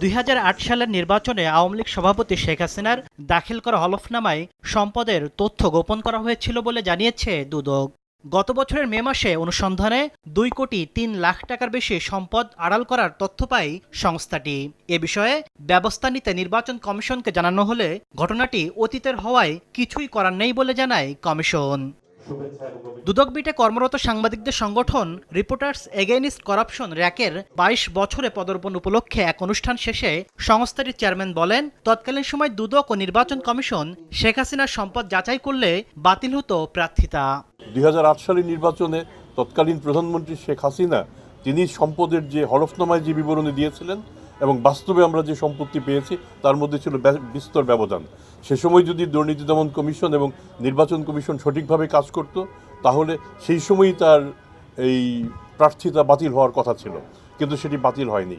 দুই হাজার আট সালের নির্বাচনে আওয়ামী লীগ সভাপতি শেখ হাসিনার দাখিল করা হলফনামায় সম্পদের তথ্য গোপন করা হয়েছিল বলে জানিয়েছে দুদক। গত বছরের মে মাসে অনুসন্ধানে দুই কোটি তিন লাখ টাকার বেশি সম্পদ আড়াল করার তথ্য পায় সংস্থাটি। এ বিষয়ে ব্যবস্থা নিতে নির্বাচন কমিশনকে জানানো হলে ঘটনাটি অতীতের হওয়ায় কিছুই করার নেই বলে জানায় কমিশন। দুদক বিটে কর্মরত সাংবাদিকদের সংগঠন রিপোর্টার্স এগেইনস্ট করাপশন র্যাকের বাইশ বছরে পদর্পণ উপলক্ষে এক অনুষ্ঠান শেষে সংস্থাটির চেয়ারম্যান বলেন, তৎকালীন সময় দুদক ও নির্বাচন কমিশন শেখ হাসিনার সম্পদ যাচাই করলে বাতিল হতো প্রার্থিতা। দুই সালের নির্বাচনে তৎকালীন প্রধানমন্ত্রী শেখ হাসিনা তিনি সম্পদের যে হলফনামায় যে বিবরণী দিয়েছিলেন এবং বাস্তবে আমরা যে সম্পত্তি পেয়েছি, তার মধ্যে ছিল বিস্তর ব্যবধান। সে সময় যদি দুর্নীতি দমন কমিশন এবং নির্বাচন কমিশন সঠিকভাবে কাজ করত, তাহলে সেই সময়ই তার এই প্রার্থিতা বাতিল হওয়ার কথা ছিল। কিন্তু সেটি বাতিল হয়নি।